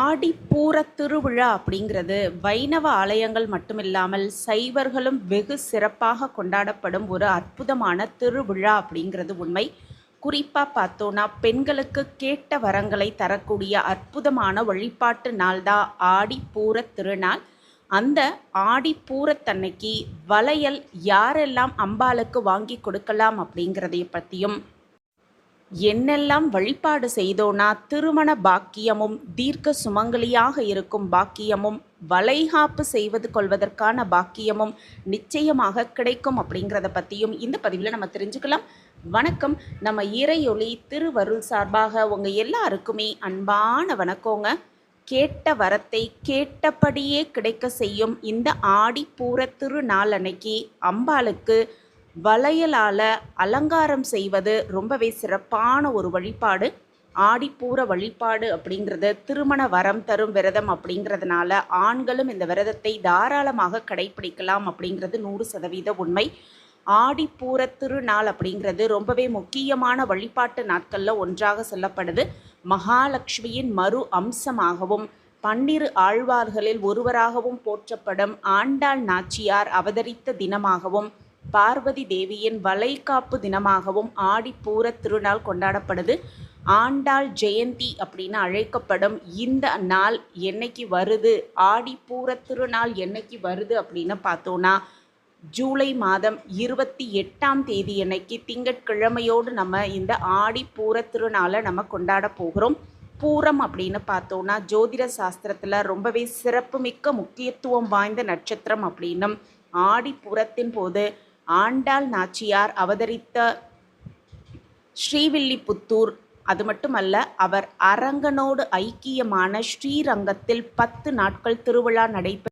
ஆடிப்பூர திருவிழா அப்படிங்கிறது வைணவ ஆலயங்கள் மட்டுமில்லாமல் சைவர்களும் வெகு சிறப்பாக கொண்டாடப்படும் ஒரு அற்புதமான திருவிழா அப்படிங்கிறது உண்மை. குறிப்பாக பார்த்தோன்னா பெண்களுக்கு கேட்ட வரங்களை தரக்கூடிய அற்புதமான வழிபாட்டு நாள்தான் ஆடிப்பூர திருநாள். அந்த ஆடிப்பூரத்தன்னைக்கு வளையல் யாரெல்லாம் அம்பாளுக்கு வாங்கி கொடுக்கலாம் அப்படிங்கிறதை பற்றியும் என்னெல்லாம் வழிபாடு செய்தோனா திருமண பாக்கியமும் தீர்க்க சுமங்கலியாக இருக்கும் பாக்கியமும் வளைகாப்பு செய்வது கொள்வதற்கான பாக்கியமும் நிச்சயமாக கிடைக்கும் அப்படிங்கிறத பற்றியும் இந்த பதிவில் நம்ம தெரிஞ்சுக்கலாம். வணக்கம். நம்ம இறையொளி திருவருள் சார்பாக உங்கள் எல்லாருக்குமே அன்பான வணக்கங்க. கேட்ட வரத்தை கேட்டபடியே கிடைக்க செய்யும் இந்த ஆடிப்பூர திருநாள் அன்னைக்கு அம்பாளுக்கு வளையலால் அலங்காரம் செய்வது ரொம்பவே சிறப்பான ஒரு வழிபாடு. ஆடிப்பூர வழிபாடு அப்படிங்கிறது திருமண வரம் தரும் விரதம் அப்படிங்கிறதுனால ஆண்களும் இந்த விரதத்தை தாராளமாக கடைபிடிக்கலாம் அப்படிங்கிறது நூறு சதவீத உண்மை. ஆடிப்பூர திருநாள் அப்படிங்கிறது ரொம்பவே முக்கியமான வழிபாட்டு நாட்களில் ஒன்றாக சொல்லப்படுது. மகாலட்சுமியின் மறு அம்சமாகவும் பன்னிரு ஆழ்வார்களில் ஒருவராகவும் போற்றப்படும் ஆண்டாள் நாச்சியார் அவதரித்த தினமாகவும் பார்வதி தேவியின் வளைகாப்பு தினமாகவும் ஆடிப்பூர திருநாள் கொண்டாடப்படுது. ஆண்டாள் ஜெயந்தி அப்படின்னு அழைக்கப்படும் இந்த நாள் என்னைக்கு வருது? ஆடிப்பூர திருநாள் என்னைக்கு வருது அப்படின்னு பார்த்தோன்னா ஜூலை மாதம் இருபத்தி எட்டாம் தேதி அன்னைக்கு திங்கட்கிழமையோடு நம்ம இந்த ஆடிப்பூர திருநாளை நம்ம கொண்டாட போகிறோம். பூரம் அப்படின்னு பார்த்தோன்னா ஜோதிட சாஸ்திரத்தில் ரொம்பவே சிறப்புமிக்க முக்கியத்துவம் வாய்ந்த நட்சத்திரம் அப்படின்னும் ஆடிப்பூரத்தின் போது ஆண்டாள் நாச்சியார் அவதரித்த ஸ்ரீவில்லிபுத்தூர் அது மட்டுமல்ல அவர் அரங்கனோடு ஐக்கியமான ஸ்ரீரங்கத்தில் பத்து நாட்கள் திருவிழா நடைபெற